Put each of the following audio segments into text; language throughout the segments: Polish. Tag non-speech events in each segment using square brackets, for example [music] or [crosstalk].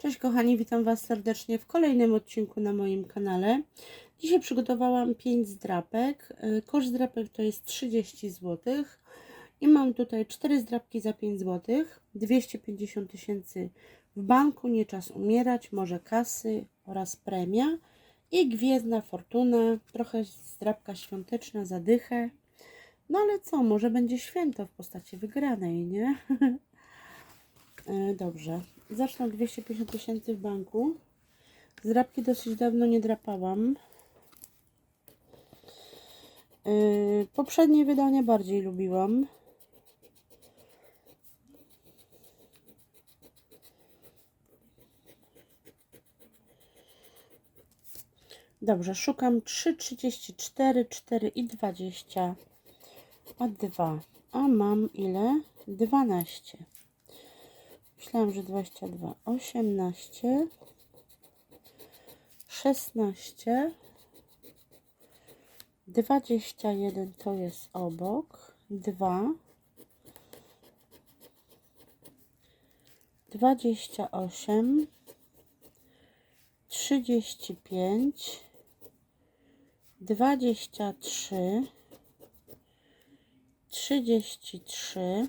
Cześć kochani, witam Was serdecznie w kolejnym odcinku na moim kanale. Dzisiaj przygotowałam 5 zdrapek. Y, Koszt zdrapek to jest 30 zł. I mam tutaj 4 zdrapki za 5 zł. 250 tysięcy w banku, nie czas umierać, może kasy oraz premia. I gwiezdna fortuna, trochę zdrapka świąteczna, zadychę. No ale co, może będzie święto w postaci wygranej, nie? [laughs] E, Dobrze. Zacznę od 250 tysięcy w banku. Zdrapki dosyć dawno nie drapałam. E, Poprzednie wydanie bardziej lubiłam. Dobrze, szukam 3, 34, 4 i 20. A 2. A mam ile? 12. Myślałam, że 22. 18. 16. 21 to jest obok. 2. 28. 35. 23. 33.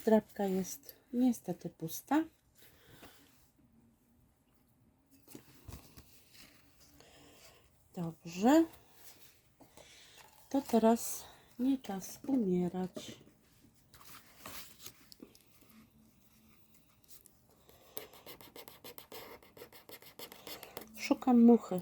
zdrabka jest niestety pusta. Dobrze. To teraz nie czas umierać. Szukam muchy.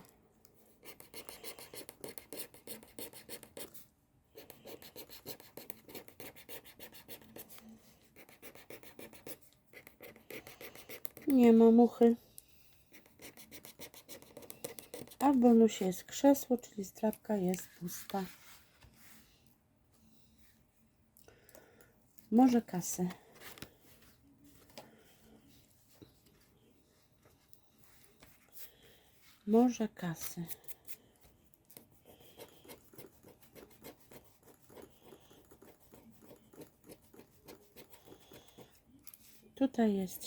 Nie ma muchy. A w bonusie jest krzesło, czyli strapka jest pusta. Może kasy. Może kasy. Tutaj jest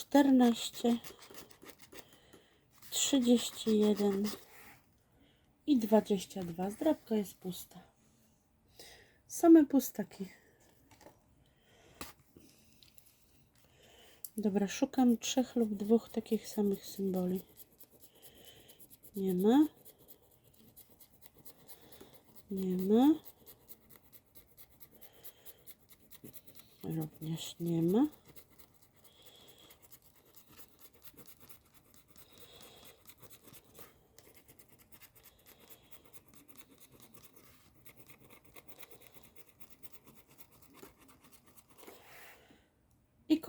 14, 31 i 22. Zdrabka jest pusta. Same pustaki. Dobra, szukam trzech lub dwóch takich samych symboli. Nie ma. Nie ma. Również nie ma.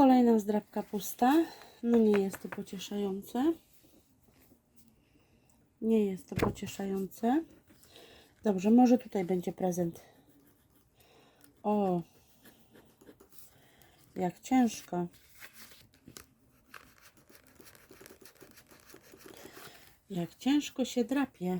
Kolejna zdrabka pusta. No nie jest to pocieszające. Nie jest to pocieszające. Dobrze, może tutaj będzie prezent. O, jak ciężko. Jak ciężko się drapie.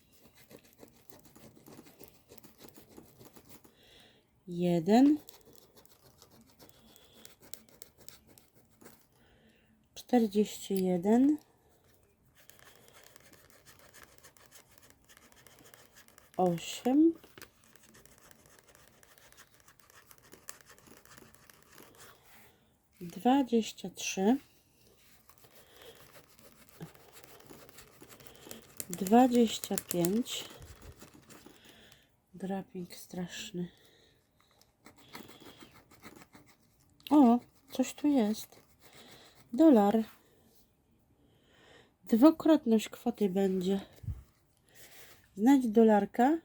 Jeden. Czterdzieści jeden. Osiem. Dwadzieścia trzy. Dwadzieścia pięć. Draping straszny. O, coś tu jest. Dolar. Dwukrotność kwoty będzie. Znajdź dolarka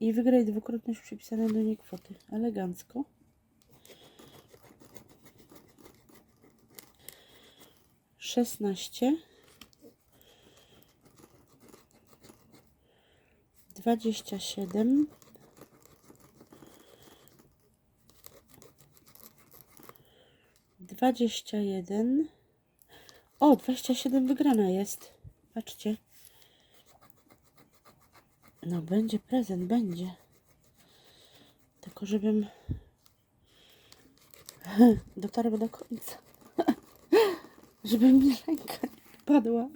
i wygraj dwukrotność przypisanej do niej kwoty. Elegancko. Szesnaście. Dwadzieścia siedem. Dwadzieścia jeden. O, dwadzieścia siedem wygrana jest. Patrzcie. No, będzie prezent, będzie. Tylko żebym [laughs] dotarła do końca. [laughs] Żeby mi ręka nie padła.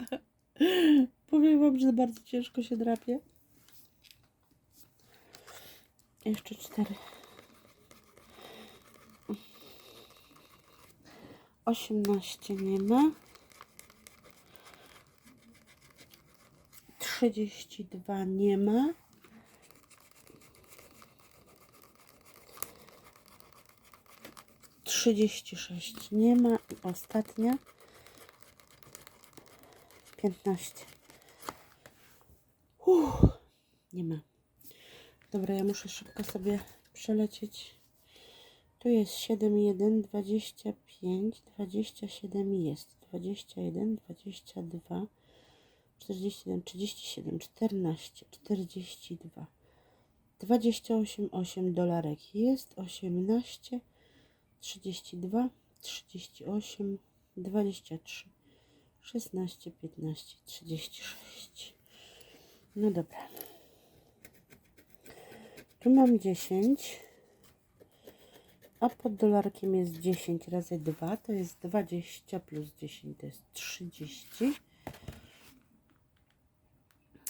[laughs] Powiem wam, że bardzo ciężko się drapie. Jeszcze cztery. Osiemnaście nie ma. Trzydzieści dwa nie ma. Trzydzieści sześć nie ma. I ostatnia. Piętnaście. Nie ma. Dobra, ja muszę szybko sobie przelecieć. Tu jest 7, 1, 25, 27 jest. 21, 22, 41, 37, 14, 42, 28, 8 dolarek jest. 18, 32, 38, 23, 16, 15, 36. No dobra. Tu mam 10. A pod dolarkiem jest 10 razy 2, to jest 20 plus 10 to jest 30.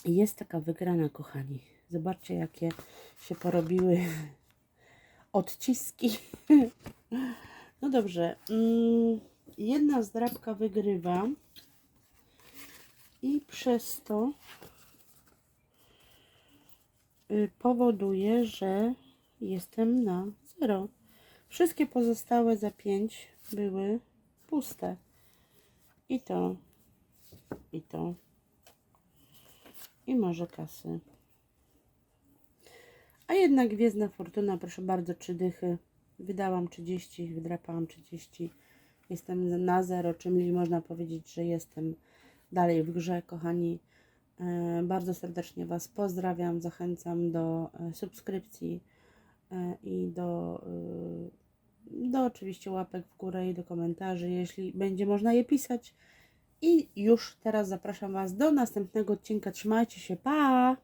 I jest taka wygrana, kochani. Zobaczcie, jakie się porobiły [laughs] odciski. [laughs] No dobrze. mm, Jedna zdrabka wygrywa. I przez to y, powoduje, że jestem na 0. Wszystkie pozostałe za 5 były puste. I to, i to, i może kasy. A jednak Gwiezdna Fortuna, proszę bardzo, trzy dychy. Wydałam 30, wydrapałam 30. Jestem na zero, czyli można powiedzieć, że jestem dalej w grze, kochani. E, Bardzo serdecznie Was pozdrawiam, zachęcam do e, subskrypcji e, i do, e, do oczywiście łapek w górę i do komentarzy, jeśli będzie można je pisać. I już teraz zapraszam Was do następnego odcinka. Trzymajcie się, pa!